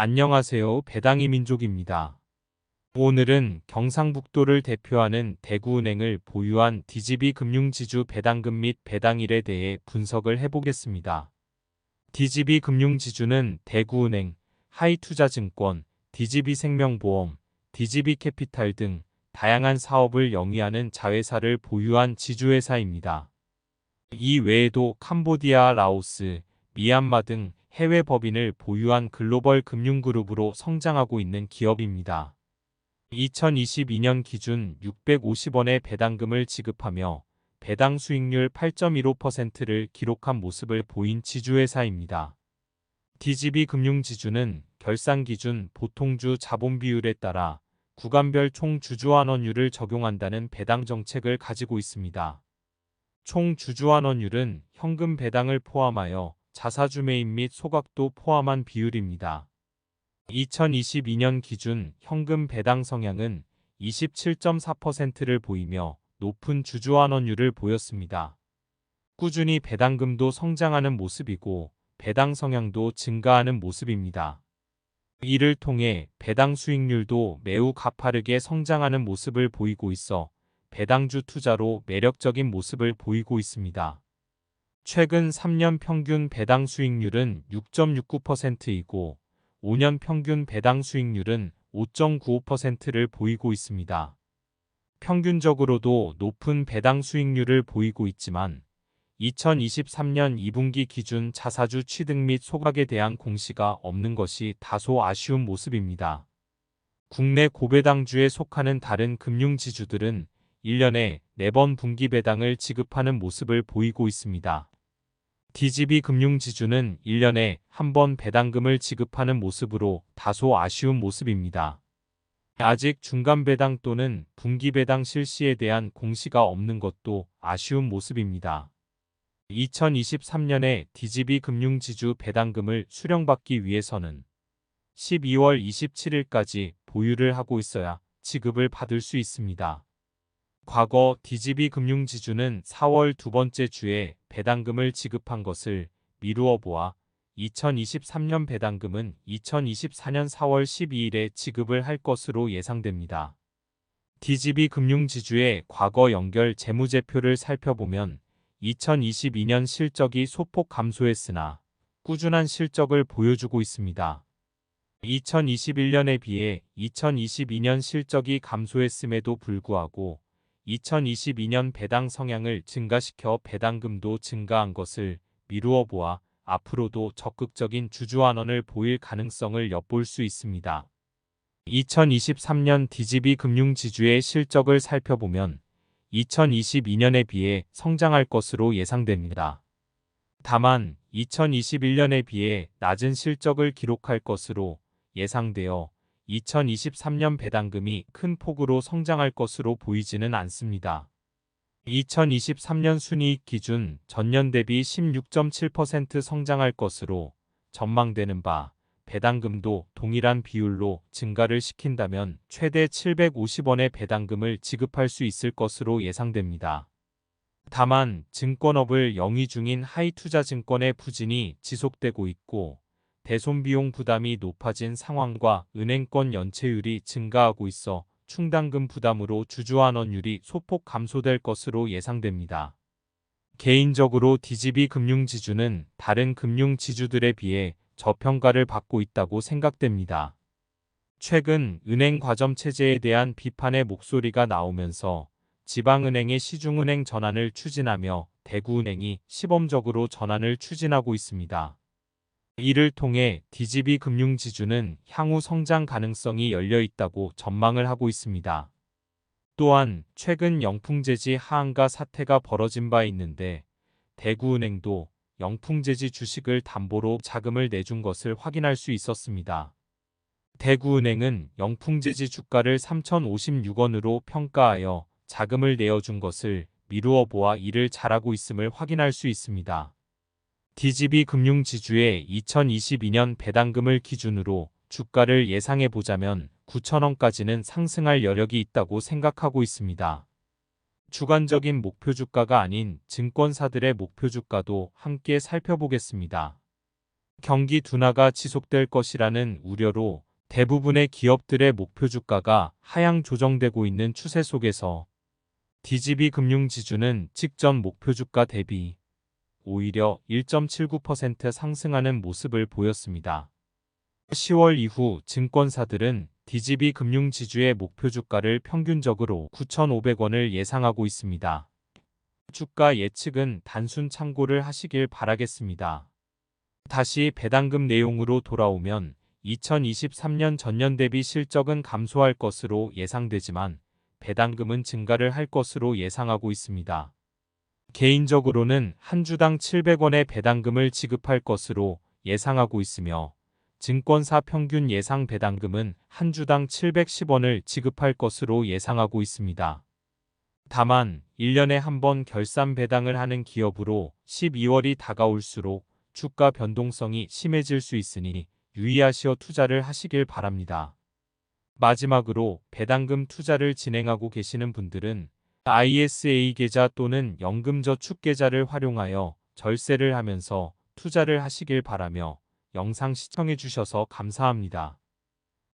안녕하세요. 배당이 민족입니다. 오늘은 경상북도를 대표하는 대구은행을 보유한 DGB 금융지주 배당금 및 배당일에 대해 분석을 해보겠습니다. DGB 금융지주는 대구은행, 하이투자증권, DGB생명보험, DGB캐피탈 등 다양한 사업을 영위하는 자회사를 보유한 지주회사입니다. 이 외에도 캄보디아, 라오스, 미얀마 등 해외 법인을 보유한 글로벌 금융그룹으로 성장하고 있는 기업입니다. 2022년 기준 650원의 배당금을 지급하며 배당 수익률 8.15%를 기록한 모습을 보인 지주회사입니다. DGB 금융지주는 결산 기준 보통주 자본 비율에 따라 구간별 총 주주환원율을 적용한다는 배당 정책을 가지고 있습니다. 총 주주환원율은 현금 배당을 포함하여 자사주 매입 및 소각도 포함한 비율입니다. 2022년 기준 현금 배당 성향은 27.4%를 보이며 높은 주주환원율을 보였습니다. 꾸준히 배당금도 성장하는 모습이고 배당 성향도 증가하는 모습입니다. 이를 통해 배당 수익률도 매우 가파르게 성장하는 모습을 보이고 있어 배당주 투자로 매력적인 모습을 보이고 있습니다. 최근 3년 평균 배당 수익률은 6.69%이고 5년 평균 배당 수익률은 5.95%를 보이고 있습니다. 평균적으로도 높은 배당 수익률을 보이고 있지만 2023년 2분기 기준 자사주 취득 및 소각에 대한 공시가 없는 것이 다소 아쉬운 모습입니다. 국내 고배당주에 속하는 다른 금융지주들은 1년에 4번 분기 배당을 지급하는 모습을 보이고 있습니다. DGB 금융지주는 1년에 한 번 배당금을 지급하는 모습으로 다소 아쉬운 모습입니다. 아직 중간 배당 또는 분기 배당 실시에 대한 공시가 없는 것도 아쉬운 모습입니다. 2023년에 DGB 금융지주 배당금을 수령받기 위해서는 12월 27일까지 보유를 하고 있어야 지급을 받을 수 있습니다. 과거 DGB 금융지주는 4월 두 번째 주에 배당금을 지급한 것을 미루어 보아 2023년 배당금은 2024년 4월 12일에 지급을 할 것으로 예상됩니다. DGB 금융지주의 과거 연결 재무제표를 살펴보면 2022년 실적이 소폭 감소했으나 꾸준한 실적을 보여주고 있습니다. 2021년에 비해 2022년 실적이 감소했음에도 불구하고 2022년 배당 성향을 증가시켜 배당금도 증가한 것을 미루어 보아 앞으로도 적극적인 주주환원을 보일 가능성을 엿볼 수 있습니다. 2023년 DGB 금융지주의 실적을 살펴보면 2022년에 비해 성장할 것으로 예상됩니다. 다만 2021년에 비해 낮은 실적을 기록할 것으로 예상되어 2023년 배당금이 큰 폭으로 성장할 것으로 보이지는 않습니다. 2023년 순이익 기준 전년 대비 16.7% 성장할 것으로 전망되는 바 배당금도 동일한 비율로 증가를 시킨다면 최대 750원의 배당금을 지급할 수 있을 것으로 예상됩니다. 다만 증권업을 영위 중인 하이투자증권의 부진이 지속되고 있고 대손 비용 부담이 높아진 상황과 은행권 연체율이 증가하고 있어 충당금 부담으로 주주환원율이 소폭 감소될 것으로 예상됩니다. 개인적으로 DGB 금융지주는 다른 금융지주들에 비해 저평가를 받고 있다고 생각됩니다. 최근 은행 과점 체제에 대한 비판의 목소리가 나오면서 지방은행의 시중은행 전환을 추진하며 대구은행이 시범적으로 전환을 추진하고 있습니다. 이를 통해 DGB 금융지주는 향후 성장 가능성이 열려 있다고 전망을 하고 있습니다. 또한 최근 영풍재지 하한가 사태가 벌어진 바 있는데 대구은행도 영풍재지 주식을 담보로 자금을 내준 것을 확인할 수 있었습니다. 대구은행은 영풍재지 주가를 3,056원으로 평가하여 자금을 내어준 것을 미루어 보아 이를 잘하고 있음을 확인할 수 있습니다. DGB 금융지주의 2022년 배당금을 기준으로 주가를 예상해 보자면 9천원까지는 상승할 여력이 있다고 생각하고 있습니다. 주관적인 목표 주가가 아닌 증권사들의 목표 주가도 함께 살펴보겠습니다. 경기 둔화가 지속될 것이라는 우려로 대부분의 기업들의 목표 주가가 하향 조정되고 있는 추세 속에서 DGB 금융지주는 직전 목표 주가 대비 오히려 1.79% 상승하는 모습을 보였습니다. 10월 이후 증권사들은 DGB 금융지주의 목표 주가를 평균적으로 9,500원을 예상하고 있습니다. 주가 예측은 단순 참고를 하시길 바라겠습니다. 다시 배당금 내용으로 돌아오면 2023년 전년 대비 실적은 감소할 것으로 예상되지만 배당금은 증가를 할 것으로 예상하고 있습니다. 개인적으로는 한 주당 700원의 배당금을 지급할 것으로 예상하고 있으며 증권사 평균 예상 배당금은 한 주당 710원을 지급할 것으로 예상하고 있습니다. 다만 1년에 한 번 결산 배당을 하는 기업으로 12월이 다가올수록 주가 변동성이 심해질 수 있으니 유의하시어 투자를 하시길 바랍니다. 마지막으로 배당금 투자를 진행하고 계시는 분들은 ISA 계좌 또는 연금저축 계좌를 활용하여 절세를 하면서 투자를 하시길 바라며 영상 시청해 주셔서 감사합니다.